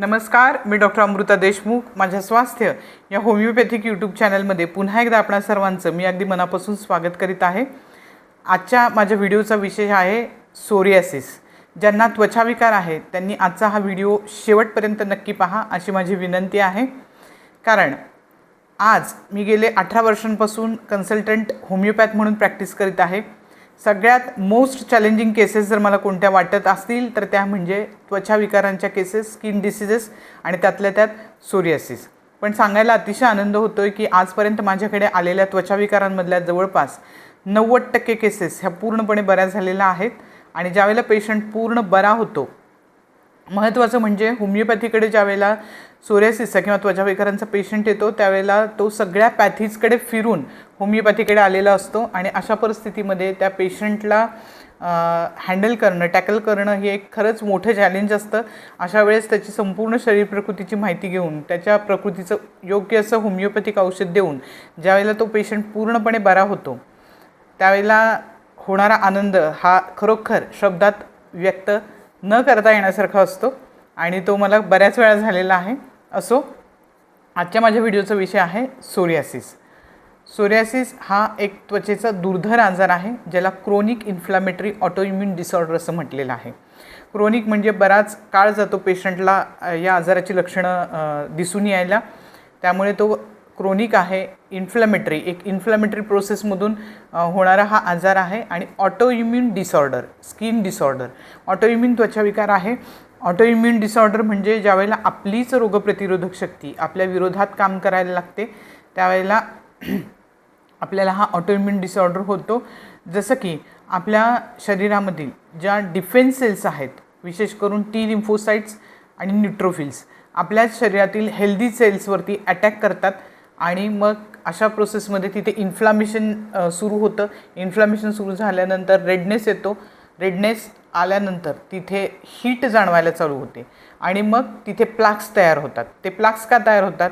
नमस्कार मी डॉक्टर अमृता देशमुख माझ्या स्वास्थ्य या होमिओपॅथिक यूट्यूब चॅनलमध्ये पुन्हा एकदा आपणा सर्वांचं मी अगदी मनापासून स्वागत करीत आहे. आजच्या माझ्या व्हिडिओचा विषय आहे सोरियासिस. ज्यांना त्वचाविकार आहे त्यांनी आजचा हा व्हिडिओ शेवटपर्यंत नक्की पहा अशी माझी विनंती आहे. कारण आज मी गेले अठरा वर्षांपासून कन्सल्टंट होमिओपॅथ म्हणून प्रॅक्टिस करीत आहे. सगळ्यात मोस्ट चॅलेंजिंग केसेस जर मला कोणत्या वाटत असतील तर त्या म्हणजे त्वचा विकारांच्या केसेस स्किन डिसिजेस आणि त्यातल्या त्यात सोरियासिस पण सांगायला अतिशय आनंद होतो आहे की आजपर्यंत माझ्याकडे आलेल्या त्वचाविकारांमधल्या जवळपास नव्वद टक्के केसेस ह्या पूर्णपणे बऱ्या झालेल्या आहेत. आणि ज्यावेळेला पेशंट पूर्ण बरा होतो महत्त्वाचं म्हणजे होमिओपॅथीकडे ज्यावेळेला सोरेसिसचा किंवा त्वचाविकारांचा पेशंट येतो त्यावेळेला तो सगळ्या पॅथीजकडे फिरून होमिओपॅथीकडे आलेला असतो आणि अशा परिस्थितीमध्ये त्या पेशंटला हँडल करणं टॅकल करणं हे एक खरंच मोठं चॅलेंज असतं. अशा वेळेस त्याची संपूर्ण शरीर प्रकृतीची माहिती घेऊन त्याच्या प्रकृतीचं योग्य असं होमिओपॅथिक औषध देऊन ज्यावेळेला तो पेशंट पूर्णपणे बरा होतो त्यावेळेला होणारा आनंद हा खरोखर शब्दात व्यक्त न करता येण्यासारखा असतो आणि तो मला बऱ्याच वेळा झालेला आहे. असो आजच्या माझ्या व्हिडिओचा विषय आहे सोरियासिस. सोरियासिस हा एक त्वचेचा दुर्धर आजार आहे ज्याला क्रोनिक इन्फ्लॅमेटरी ऑटोइम्युन डिसऑर्डर असं म्हटलेलं आहे. क्रोनिक म्हणजे बराच काळ जातो पेशंटला या आजाराची लक्षणं दिसून यायला. त्यामुळे तो क्रोनिक आहे इन्फ्लॅमेटरी एक इन्फ्लॅमेटरी प्रोसेसमधून होणारा हा आजार आहे आणि autoimmune disorder skin disorder autoimmune त्वचाविकार आहे. ऑटोइम्युन डिसऑर्डर म्हणजे ज्यावेळेला आपलीच रोगप्रतिरोधक शक्ती आपल्या विरोधात काम करायला लागते त्यावेळेला आपल्याला हा ऑटोइम्युन डिसऑर्डर होतो. जसं की आपल्या शरीरामधील ज्या डिफेन्स सेल्स आहेत विशेष करून टी लिम्फोसाईट्स आणि न्यूट्रोफिल्स आपल्या शरीरातील हेल्दी सेल्सवरती अटॅक करतात. आणि मग अशा प्रोसेसमध्ये तिथे इन्फ्लामेशन सुरू होतं. इन्फ्लामेशन सुरू झाल्यानंतर रेडनेस येतो. रेडनेस आल्यानंतर तिथे हीट जाणवायला चालू होते. आणि मग तिथे प्लाक्स तयार होतात. ते प्लाक्स का तयार होतात?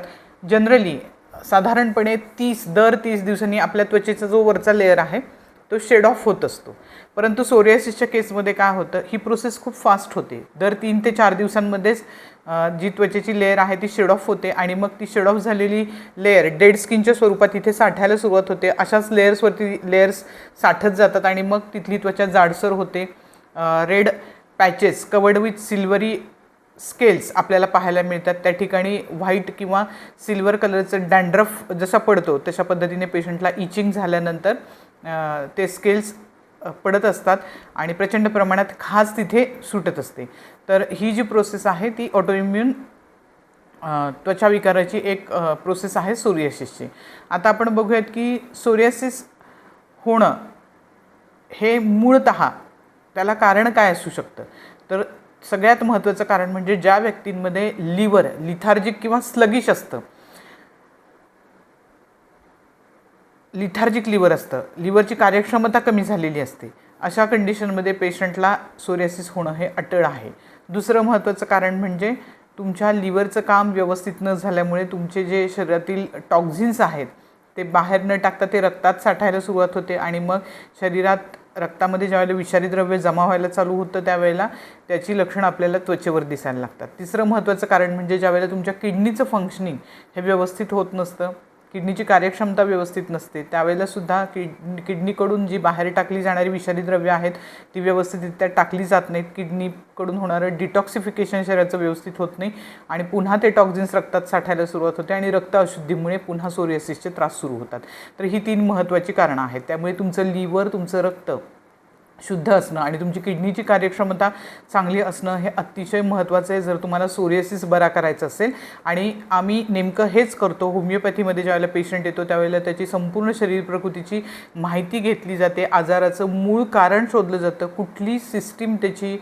जनरली साधारणपणे तीस दर तीस दिवसांनी आपल्या त्वचेचा जो वरचा लेअर आहे तो शेड ऑफ होत असतो. परंतु सोरियासिसच्या केसमध्ये काय होतं ही प्रोसेस खूप फास्ट होते. दर तीन ते चार दिवसांमध्येच जी त्वचेची लेअर आहे ती शेड ऑफ होते आणि मग ती शेड ऑफ झालेली लेअर डेड स्किनच्या स्वरूपात इथे साठायला सुरुवात होते. अशाच लेयर्सवरती लेयर्स साठत जातात आणि मग तिथली त्वचा जाडसर होते. Red patches covered with silvery scales आपल्याला पाहायला मिळतात. त्या ठिकाणी व्हाईट किंवा सिल्वर कलरचं डँड्रफ जसा पडतो तशा पद्धतीने पेशंटला इचिंग झाल्यानंतर ते स्केल्स पडत असतात आणि प्रचंड प्रमाणात खाज तिथे सुटत असते. तर ही जी प्रोसेस आहे ती ऑटोइम्युन त्वचा विकाराची एक प्रोसेस आहे सोरियासिसची आता आपण बघूयात की सोरियासिस होणं हे मूळत त्याला कारण काय असू शकतं? तर सगळ्यात महत्त्वाचं कारण म्हणजे ज्या व्यक्तींमध्ये लिव्हर लिथार्जिक किंवा स्लगिश असतं लिथार्जिक लिव्हर असतं. लिव्हरची कार्यक्षमता कमी झालेली असते. अशा कंडिशनमध्ये पेशंटला सोरियासिस होणं हे अटळ आहे. दुसरं महत्त्वाचं कारण म्हणजे तुमच्या लिव्हरचं काम व्यवस्थित न झाल्यामुळे तुमचे जे शरीरातील टॉक्झिन्स आहेत ते बाहेर न टाकता ते रक्तात साठायला सुरुवात होते आणि मग शरीरात रक्तामध्ये ज्यावेळेला विषारी द्रव्य जमा व्हायला चालू होतं त्यावेळेला त्याची लक्षणं आपल्याला त्वचेवर दिसायला लागतात. तिसरं महत्त्वाचं कारण म्हणजे ज्यावेळेला तुमच्या किडनीचं फंक्शनिंग हे व्यवस्थित होत नसतं किडनीची कार्यक्षमता व्यवस्थित नसते. त्यावेळेला सुद्धा किड किडनीकडून जी बाहेर टाकली जाणारी विषारी द्रव्य आहेत ती व्यवस्थितरित्या टाकली जात नाहीत. किडनीकडून होणारं डिटॉक्सिफिकेशन शरीराचं व्यवस्थित होत नाही आणि पुन्हा ते टॉक्झिन्स रक्तात साठायला सुरुवात होते आणि रक्त अशुद्धीमुळे पुन्हा सोरियासिसचे त्रास सुरू होतात. तर ही तीन महत्त्वाची कारणं आहेत. त्यामुळे तुमचं लिव्हर तुमचं रक्त शुद्ध असणं आणि तुमची किडनीची कार्यक्षमता चांगली असणं हे अतिशय महत्त्वाचं आहे. जर तुम्हाला सोरियासिस बरा करायचं असेल आणि आम्ही नेमकं हेच करतो होमिओपॅथीमध्ये ज्यावेळेला पेशंट येतो त्यावेळेला त्याची संपूर्ण शरीर प्रकृतीची माहिती घेतली जाते. आजाराचं मूळ कारण शोधलं जातं. कुठली सिस्टीम त्याची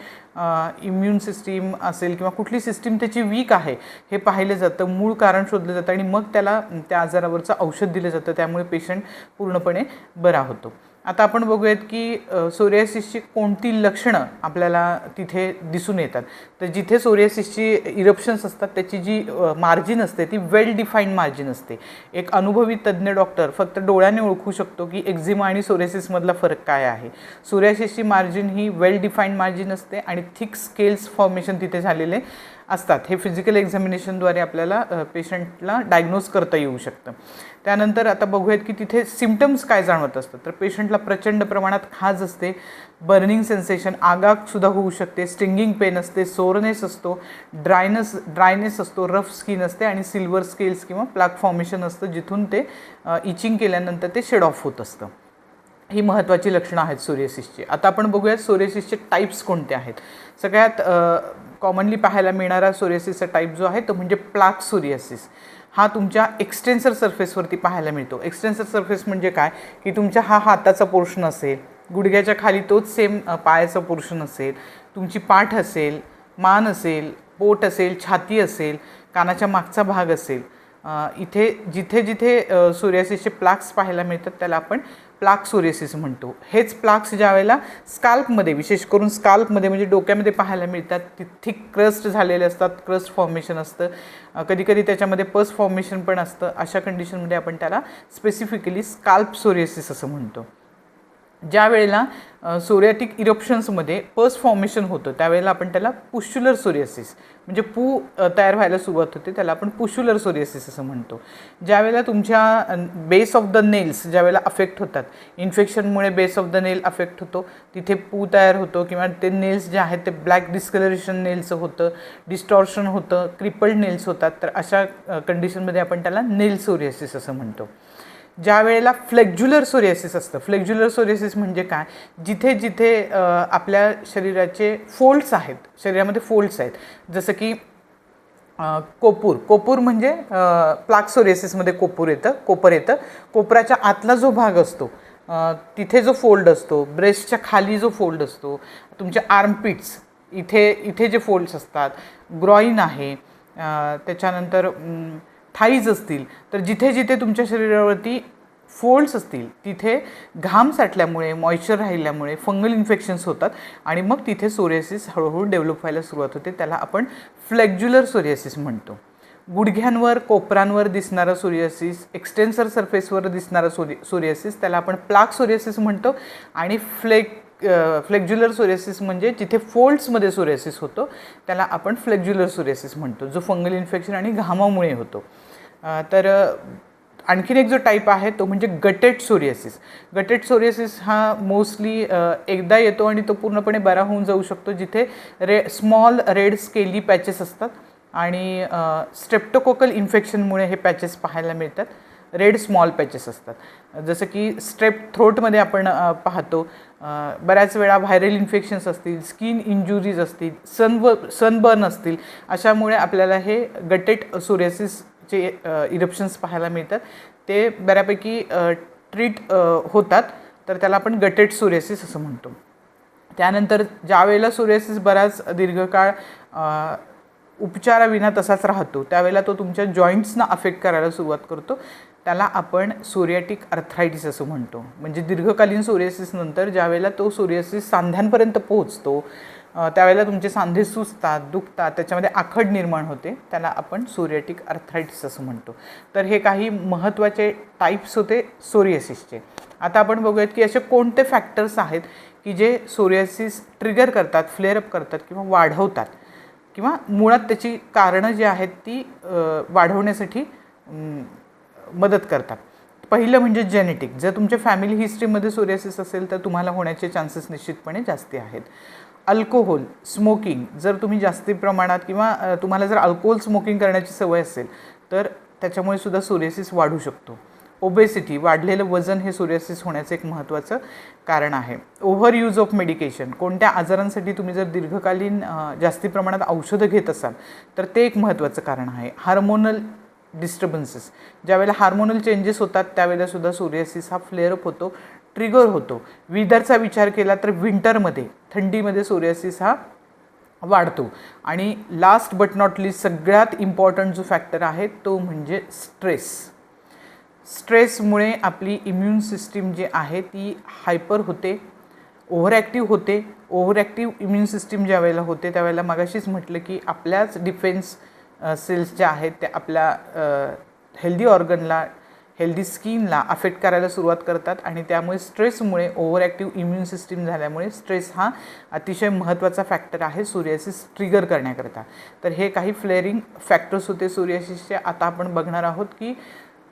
इम्युन सिस्टीम असेल किंवा कुठली सिस्टीम त्याची वीक आहे हे पाहिलं जातं. मूळ कारण शोधलं जातं आणि मग त्याला त्या आजारावरचं औषध दिलं जातं. त्यामुळे पेशंट पूर्णपणे बरा होतो. आता आपण बघूयात की सोरियासिसची कोणती लक्षणं आपल्याला तिथे दिसून येतात. तर जिथे सोरियासिसची इरप्शन्स असतात त्याची जी मार्जिन असते ती वेल डिफाईंड मार्जिन असते. एक अनुभवी तज्ज्ञ डॉक्टर फक्त डोळ्याने ओळखू शकतो की एक्झिमा आणि सोरियासिसमधला फरक काय आहे. सोरियासिसची मार्जिन ही वेल डिफाईंड मार्जिन असते आणि थिक स्केल्स फॉर्मेशन तिथे झालेले. असतात. हे फिजिकल एक्झामिनेशनद्वारे आपल्याला पेशंटला डायग्नोज करता येऊ शकतं. त्यानंतर आता बघूयात की तिथे सिमटम्स काय जाणवत असतात. तर पेशंटला प्रचंड प्रमाणात खाज असते बर्निंग सेन्सेशन आगागसुद्धा होऊ शकते स्टिंगिंग पेन असते सोरनेस असतो ड्रायनेस ड्रायनेस असतो रफ स्किन असते आणि सिल्वर स्केल्स किंवा प्लाक फॉर्मेशन असतं जिथून ते इचिंग केल्यानंतर ते शेड ऑफ होत असतं. ही महत्त्वाची लक्षणं आहेत सोरियासिसची आता आपण बघूयात सोरियासिसचे टाईप्स कोणते आहेत. सगळ्यात कॉमनली पाहायला मिळणारा सोरियासिसचा टाईप जो आहे तो म्हणजे प्लाक सोरियासिस हा तुमच्या एक्सटेन्सर सरफेसवरती पाहायला मिळतो. एक्सटेन्सर सरफेस म्हणजे काय? की तुमच्या हा हाताचा पोर्शन असेल गुडघ्याच्या खाली तोच सेम पायाचा पोर्शन असेल तुमची पाठ असेल मान असेल पोट असेल छाती असेल कानाच्या मागचा भाग असेल. इथे जिथे जिथे सोरियासिसचे प्लाक्स पाहायला मिळतात त्याला आपण प्लाक सोरियासिस म्हणतो. हेच प्लाक्स ज्या वेळेला स्काल्पमध्ये विशेष करून स्काल्पमध्ये म्हणजे डोक्यामध्ये पाहायला मिळतात ती थिक क्रस्ट झालेले असतात क्रस्ट फॉर्मेशन असतं. कधीकधी त्याच्यामध्ये पस फॉर्मेशन पण असतं. अशा कंडिशनमध्ये आपण त्याला स्पेसिफिकली स्काल्प सोरियसिस असं म्हणतो. ज्या वेळेला सोरियाटिक इरप्शन्समध्ये पस फॉर्मेशन होतं त्यावेळेला आपण त्याला पुश्युलर सोरियासिस म्हणजे पू तयार व्हायला सुरुवात होते त्याला आपण पुश्युलर सोरियासिस असं म्हणतो. ज्यावेळेला तुमच्या बेस ऑफ द नेल्स ज्यावेळेला अफेक्ट होतात इन्फेक्शनमुळे base of the nail affect होतो तिथे पू तयार होतो किंवा ते नेल्स जे आहेत ते ब्लॅक डिस्कलरेशन नेल्स होतं डिस्टॉर्शन होतं क्रिपल्ड नेल्स होतात तर अशा कंडिशनमध्ये आपण त्याला नेल सोरियासिस असं म्हणतो. ज्या वेळेला फ्लेक्ज्युलर सोरियासिस असतं फ्लेक्ज्युलर सोरियासिस म्हणजे काय? जिथे जिथे आपल्या शरीराचे फोल्ड्स आहेत शरीरामध्ये फोल्ड्स आहेत. जसं की कोपूर कोपूर म्हणजे प्लाक सोरियासिसमध्ये कोपूर येतं कोपर येतं. कोपराच्या आतला जो भाग असतो तिथे जो फोल्ड असतो ब्रेस्टच्या खाली जो फोल्ड असतो तुमचे आर्मपिट्स इथे इथे जे फोल्ड्स असतात ग्रॉईन आहे त्याच्यानंतर थाईज असतील तर जिथे जिथे तुमच्या शरीरावरती फोल्ड्स असतील तिथे घाम साठल्यामुळे मॉइश्चर राहिल्यामुळे फंगल इन्फेक्शन्स होतात आणि मग तिथे सोरियासिस हळूहळू डेव्हलप व्हायला सुरुवात होते. त्याला आपण फ्लेक्ज्युलर सोरियासिस म्हणतो. गुडघ्यांवर कोपरांवर दिसणारा सोरियासिस एक्सटेन्सर सरफेसवर दिसणारा सोरि सोरियासिस त्याला आपण प्लाक सोरियासिस म्हणतो आणि फ्लेक फ्लेक्ज्युलर सोरियासिस म्हणजे जिथे फोल्ड्समध्ये सोरियासिस होतो त्याला आपण फ्लेक्ज्युलर सोरियासिस म्हणतो जो फंगल इन्फेक्शन आणि घामामुळे होतो. तर आणखीन एक जो टाईप आहे तो म्हणजे गटेट सोरियासिस गटेट सोरियासिस हा मोस्टली एकदा येतो आणि तो पूर्णपणे बरा होऊन जाऊ शकतो जिथे रे स्मॉल रेड स्केली पॅचेस असतात आणि स्ट्रेप्टोकोकल इन्फेक्शनमुळे हे पॅचेस पाहायला मिळतात. रेड स्मॉल पॅचेस असतात. जसं की स्ट्रेप थ्रोटमध्ये आपण पाहतो बऱ्याच वेळा व्हायरल इन्फेक्शन्स असतील स्किन इंजुरीज असतील सनब सनबर्न असतील अशामुळे आपल्याला हे गटेट जे इरप्शन्स पाहायला मिळतात ते बऱ्यापैकी ट्रीट होतात. तर त्याला आपण गटेट सुरेसिस असं म्हणतो. त्यानंतर ज्यावेळेला सुरेसिस बराच दीर्घकाळ उपचाराविना तसाच राहतो त्यावेळेला तो तुमच्या जॉईंट्सना अफेक्ट करायला सुरुवात करतो. त्याला आपण सोरियाटिक अर्थरायटिस असं म्हणतो. म्हणजे दीर्घकालीन सोरियासिसनंतर ज्यावेळेला तो सोरियासिस सांध्यांपर्यंत पोहोचतो त्यावेळेला तुमचे सांधे सुचतात दुखतात त्याच्यामध्ये आखड निर्माण होते. त्याला आपण सोरियाटिक अर्थरायटिस असं म्हणतो. तर हे काही महत्त्वाचे टाईप्स होते सोरियासिसचे आता आपण बघूयात की असे कोणते फॅक्टर्स आहेत की जे सोरियासिस ट्रिगर करतात फ्लेअरअप करतात किंवा वाढवतात? किंवा मुळात त्याची कारणं जी आहेत ती वाढवण्यासाठी मदत करतात. पहिलं म्हणजे जेनेटिक जर तुमच्या फॅमिली हिस्ट्रीमध्ये सोरियासिस असेल तर तुम्हाला होण्याचे चान्सेस निश्चितपणे जास्ती आहेत. अल्कोहोल स्मोकिंग जर तुम्ही जास्ती प्रमाणात किंवा तुम्हाला जर अल्कोहोल स्मोकिंग करण्याची सवय असेल तर त्याच्यामुळे सुद्धा सोरियासिस वाढू शकतो. ओबेसिटी वाढलेलं वजन हे सोरियासिस होण्याचं एक महत्त्वाचं कारण आहे. ओव्हर यूज ऑफ मेडिकेशन कोणत्या आजारांसाठी तुम्ही जर दीर्घकालीन जास्ती प्रमाणात औषधं घेत असाल तर ते एक महत्त्वाचं कारण आहे. हार्मोनल डिस्टर्बन्सेस ज्यावेळेला हार्मोनल चेंजेस होतात त्यावेळेलासुद्धा सोरियासिस हा फ्लेअरअप होतो ट्रिगर होतो. विदरचा विचार केला तर विंटरमध्ये थंडीमध्ये सोरियासिस हा वाढतो. आणि लास्ट बट नॉट लिस्ट सगळ्यात इम्पॉर्टंट जो फॅक्टर आहे तो म्हणजे स्ट्रेस स्ट्रेसमुळे आपली इम्युन सिस्टीम जी आहे ती हायपर होते ओव्हर ॲक्टिव्ह होते. ओव्हर ॲक्टिव्ह इम्युन सिस्टीम ज्या वेळेला होते त्यावेळेला मगाशीच म्हटलं की आपल्याच डिफेन्स सेल्स ज्या आहेत त्या आपल्या हेल्दी ऑर्गनला हेल्दी स्किनला अफेक्ट करायला सुरुवात करतात आणि त्यामुळे स्ट्रेसमुळे ओव्हर ॲक्टिव्ह इम्युन सिस्टीम झाल्यामुळे स्ट्रेस हा अतिशय महत्त्वाचा फॅक्टर आहे सूर्यासिस ट्रिगर करण्याकरता. तर हे काही फ्लेअरिंग फॅक्टर्स होते सूर्यासिसचे आता आपण बघणार आहोत की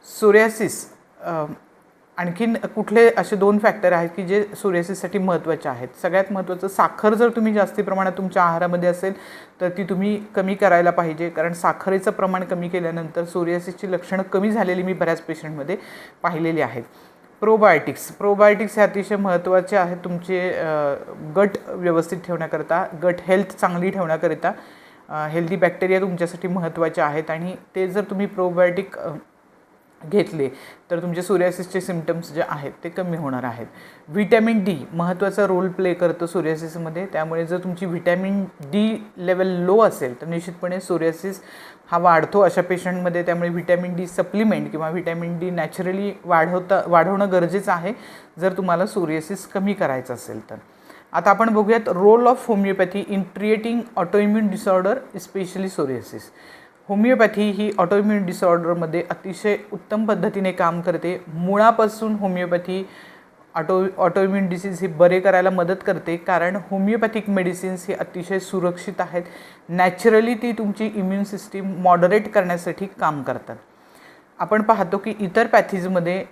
सूर्यासिस आणखीन कुठले असे दोन फॅक्टर आहेत की जे सोरियासिससाठी महत्त्वाचे आहेत? सगळ्यात महत्त्वाचं साखर जर तुम्ही जास्ती प्रमाणात तुमच्या आहारामध्ये असेल तर ती तुम्ही कमी करायला पाहिजे. कारण साखरेचं प्रमाण कमी केल्यानंतर सोरियासिसची लक्षणं कमी झालेली मी बऱ्याच पेशंटमध्ये पाहिलेली आहेत. प्रोबायोटिक्स प्रोबायोटिक्स हे अतिशय महत्त्वाचे आहेत तुमचे गट व्यवस्थित ठेवण्याकरता गट हेल्थ चांगली ठेवण्याकरिता हेल्दी बॅक्टेरिया तुमच्यासाठी महत्त्वाचे आहेत. आणि ते जर तुम्ही प्रोबायोटिक घेतले तर तुमचे सोरियासिसचे सिमटम्स जे आहेत ते कमी होणार आहेत. व्हिटॅमिन डी महत्त्वाचा रोल प्ले करतं सोरियासिसमध्ये त्यामुळे जर तुमची व्हिटॅमिन डी लेवल लो असेल तर निश्चितपणे सोरियासिस हा वाढतो. अशा पेशंटमध्ये त्यामुळे व्हिटॅमिन डी सप्लिमेंट किंवा व्हिटॅमिन डी नॅचरली वाढवता वाढवणं गरजेचं आहे जर तुम्हाला सोरियासिस कमी करायचं असेल तर. आता आपण बघूयात role of homoeopathy in creating autoimmune disorder specially psoriasis homoeopathy he autoimmune डिसऑर्डरमध्ये अतिशय उत्तम पद्धतीने काम करते. मुळापासून होमिओपॅथी ऑटो ऑटोइम्युन डिसीज ही बरे करायला मदत करते. कारण होमिओपॅथिक मेडिसिन्स ही अतिशय सुरक्षित आहेत. नॅचरली ती तुमची इम्युन सिस्टीम मॉडरेट करण्यासाठी काम करतात. आपण पाहतो की इतर पॅथीजमध्ये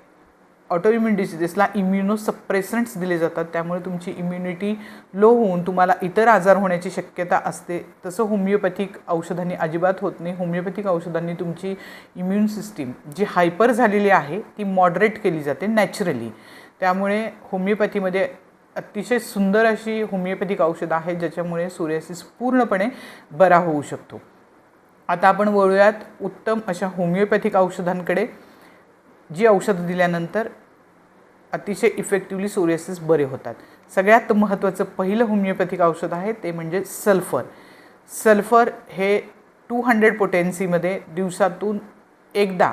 ऑटोइम्युन डिसिजेसला इम्युनो सप्रेसंट्स दिले जातात. त्यामुळे तुमची इम्युनिटी लो होऊन तुम्हाला इतर आजार होण्याची शक्यता असते. तसं होमिओपॅथिक औषधांनी अजिबात होत नाही. होमिओपॅथिक औषधांनी तुमची इम्युन सिस्टीम जी हायपर झालेली आहे ती मॉडरेट केली जाते नॅचरली त्यामुळे होमिओपॅथीमध्ये अतिशय सुंदर अशी होमिओपॅथिक औषधं आहेत ज्याच्यामुळे सूर्यासिस पूर्णपणे बरा होऊ शकतो. आता आपण वळूयात उत्तम अशा होमिओपॅथिक औषधांकडे. जी औषधं दिल्यानंतर अतिशय इफेक्टिवली सोरियासिस बरे होतात. सगळ्यात महत्त्वाचं पहिलं होमिओपॅथिक औषध आहे ते म्हणजे सल्फर सल्फर हे टू हंड्रेड पोटेन्सीमध्ये दिवसातून एकदा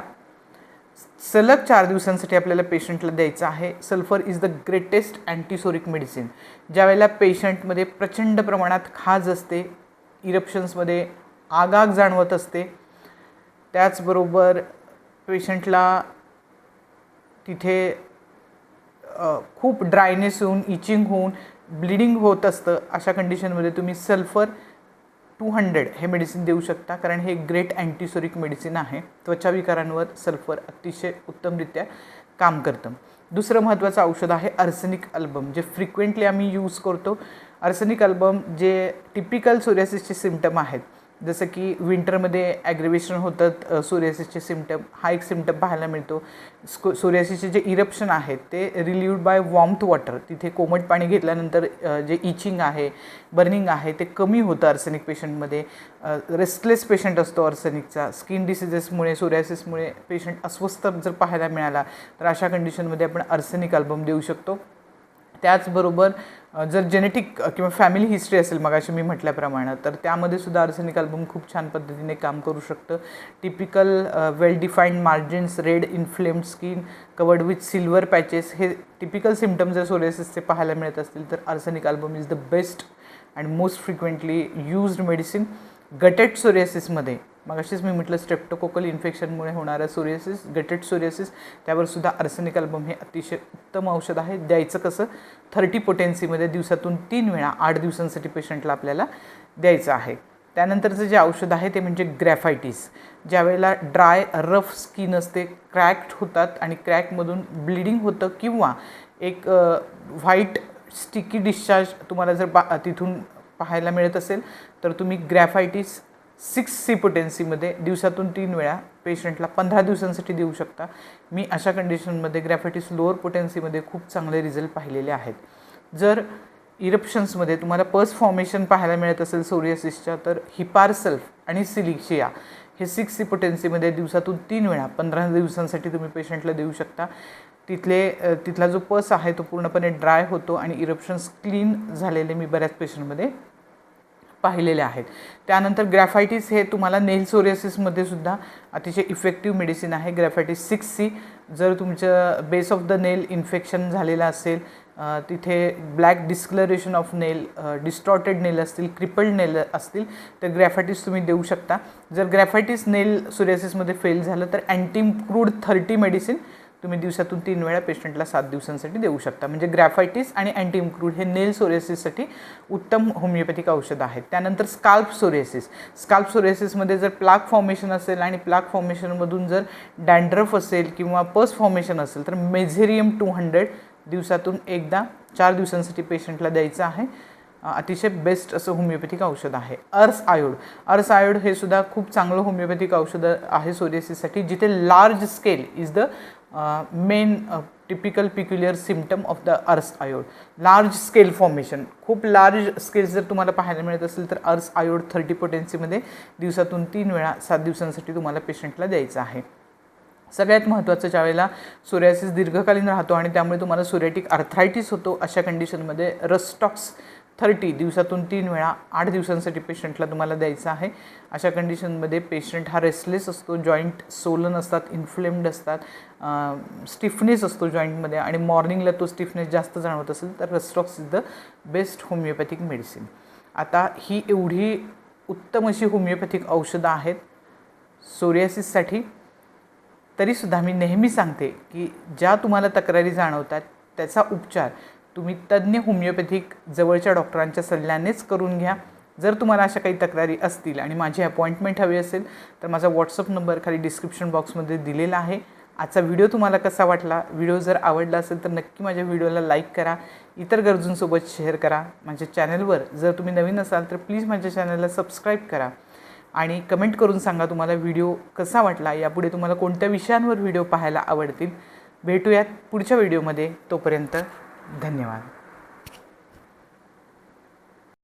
सलग चार दिवसांसाठी आपल्याला पेशंटला द्यायचं आहे. Sulphur is the greatest antipsoric medicine ज्यावेळेला पेशंटमध्ये प्रचंड प्रमाणात खाज असते इरप्शन्समध्ये आगाग जाणवत असते त्याचबरोबर पेशंटला तिथे खूप ड्रायनेस होऊन इचिंग होऊन ब्लिडिंग होत असतं अशा कंडिशनमध्ये तुम्ही सल्फर टू हंड्रेड हे मेडिसिन देऊ शकता. कारण हे ग्रेट अँटीसोरिक मेडिसिन आहे. त्वचाविकारांवर सल्फर अतिशय उत्तमरित्या काम करतं. दुसरं महत्त्वाचं औषध आहे अर्सनिक अल्बम जे फ्रिक्वेंटली आम्ही यूज करतो. अर्सनिक अल्बम जे टिपिकल सोरियासिसचे सिमटम आहेत. जसं की विंटरमध्ये ॲग्रिवेशन होतं सोरियासिसचे सिमटम हा एक सिमटम पाहायला मिळतो. स्को सोरियासिसचे जे इरप्शन आहेत ते रिलीव्ड बाय वॉम्थ वॉटर तिथे कोमट पाणी घेतल्यानंतर जे इचिंग आहे बर्निंग आहे ते कमी होतं अर्सेनिक पेशंटमध्ये रेस्टलेस पेशंट असतो अर्सेनिकचा स्किन डिसिजेसमुळे सोरियासिसमुळे पेशंट अस्वस्थ जर पाहायला मिळाला तर अशा कंडिशनमध्ये आपण अर्सेनिक अल्बम देऊ शकतो. त्याचबरोबर जर जेनेटिक किंवा फॅमिली हिस्ट्री असेल मग अशी मी म्हटल्याप्रमाणे तर त्यामध्ये सुद्धा अर्सेनिक अल्बम खूप छान पद्धतीने काम करू शकतं. Typical well defined margins red inflamed skin covered with silver patches हे टिपिकल सिमटम्स जर सोरेसिसचे पाहायला मिळत असतील तर arsenic album is the best and most frequently used medicine guttate सोरेसिसमध्ये मग अशीच मी म्हटलं स्ट्रेप्टोकोकल इन्फेक्शनमुळे होणारं सोरियासिस गटेड सोरियासिस त्यावर सुद्धा अल्बम हे अतिशय उत्तम औषध आहे. द्यायचं कसं? थर्टी पोटेन्सीमध्ये दिवसातून तीन वेळा आठ दिवसांसाठी पेशंटला आपल्याला द्यायचं आहे. त्यानंतरचं जे औषध आहे ते म्हणजे ग्रॅफायटिस ज्यावेळेला ड्राय रफ स्किन असते क्रॅक्ड होतात आणि क्रॅकमधून ब्लिडिंग होतं किंवा एक व्हाईट स्टिकी डिस्चार्ज तुम्हाला जर बा तिथून पाहायला मिळत असेल तर तुम्ही ग्रॅफायटिस सिक्स सी पोटेन्सीमध्ये दिवसातून तीन वेळा पेशंटला पंधरा दिवसांसाठी देऊ शकता. मी अशा कंडिशनमध्ये ग्रॅफायटिस लोअर पोटेन्सीमध्ये खूप चांगले रिझल्ट पाहिलेले आहेत. जर इरप्शन्समध्ये तुम्हाला पर्स फॉर्मेशन पाहायला मिळत असेल सोरियासिसच्या तर हिपारसल्फ आणि सिलिशिया हे सिक्स सी पोटेन्सीमध्ये दिवसातून तीन वेळा पंधरा दिवसांसाठी तुम्ही पेशंटला देऊ शकता. तिथले तिथला जो पस आहे तो पूर्णपणे ड्राय होतो आणि इरप्शन्स क्लीन झालेले मी बऱ्याच पेशंटमध्ये पाहिलेले आहेत. त्यानंतर ग्रॅफायटिस हे तुम्हाला नेल सोरियासिसमध्ये सुद्धा अतिशय इफेक्टिव्ह मेडिसिन आहे. ग्रॅफायटिस सिक्स सी जर तुमचं base of the nail infection झालेलं असेल तिथे black discoloration of nail distorted nail असतील क्रिपल्ड नेल असतील तर ग्रॅफायटिस तुम्ही देऊ शकता. जर ग्रॅफायटिस नेल सोरियासिसमध्ये फेल झालं तर अँटीक्रूड थर्टी मेडिसिन तुम्ही दिवसातून तीन वेळा पेशंटला सात दिवसांसाठी देऊ शकता. म्हणजे ग्रॅफायटिस आणि अँटीइम्क्रूड हे नेल सोरेसिससाठी उत्तम होमिओपॅथिक औषध आहेत त्यानंतर स्काल्प सोरियासिस स्काल्प सोरेसिसमध्ये जर प्लाक फॉर्मेशन असेल आणि प्लाक फॉर्मेशनमधून जर डँड्रफ असेल किंवा पस फॉर्मेशन असेल तर मेझेरियम टू हंड्रेड दिवसातून एकदा चार दिवसांसाठी पेशंटला द्यायचं आहे. अतिशय बेस्ट असं होमिओपॅथिक औषध आहे. अर्स आयोड. अर्स आयोड हे सुद्धा खूप चांगलं होमिओपॅथिक औषध आहे सोरियासिससाठी जिथे large scale is the main typical peculiar symptom of the ars iod large scale formation खूप लार्ज स्केल जर तुम्हाला पाहायला मिळत असेल तर अर्स आयोड थर्टी पोटेन्सीमध्ये दिवसातून तीन वेळा सात दिवसांसाठी तुम्हाला पेशंटला द्यायचं आहे. सगळ्यात महत्त्वाचं ज्यावेळेला सोरियासिस दीर्घकालीन राहतो आणि त्यामुळे तुम्हाला सोरियाटिक आर्थरायटिस होतो अशा कंडिशनमध्ये रस्टॉक्स थर्टी दिवसातून तीन वेळा आठ दिवसांसाठी पेशंटला तुम्हाला द्यायचा आहे. अशा कंडिशनमध्ये पेशंट हा रेस्टलेस असतो जॉईंट सोलन असतात इन्फ्लेम्ड असतात स्टिफनेस असतो जॉईंटमध्ये आणि मॉर्निंगला तो स्टिफनेस जास्त जाणवत असेल तर rhus tox is the best homoeopathic medicine आता ही एवढी उत्तम अशी होमिओपॅथिक औषधं आहेत सोरियासिससाठी तरीसुद्धा मी नेहमी सांगते की ज्या तुम्हाला तक्रारी जाणवतात त्याचा उपचार तुम्ही तज्ज्ञ होमिओपॅथिक जवळच्या डॉक्टरांच्या सल्ल्यानेच करून घ्या. जर तुम्हाला अशा काही तक्रारी असतील आणि माझी अपॉइंटमेंट हवी असेल तर माझा व्हॉट्सअप नंबर खाली डिस्क्रिप्शन बॉक्समध्ये दिलेला आहे. आजचा व्हिडिओ तुम्हाला कसा वाटला? व्हिडिओ जर आवडला असेल तर नक्की माझ्या व्हिडिओला लाईक करा. इतर गरजूंसोबत शेअर करा. माझ्या चॅनलवर जर तुम्ही नवीन असाल तर प्लीज माझ्या चॅनलला सबस्क्राईब करा. आणि कमेंट करून सांगा तुम्हाला व्हिडिओ कसा वाटला? यापुढे तुम्हाला कोणत्या विषयांवर व्हिडिओ पाहायला आवडतील? भेटूयात पुढच्या व्हिडिओमध्ये. तोपर्यंत धन्यवाद.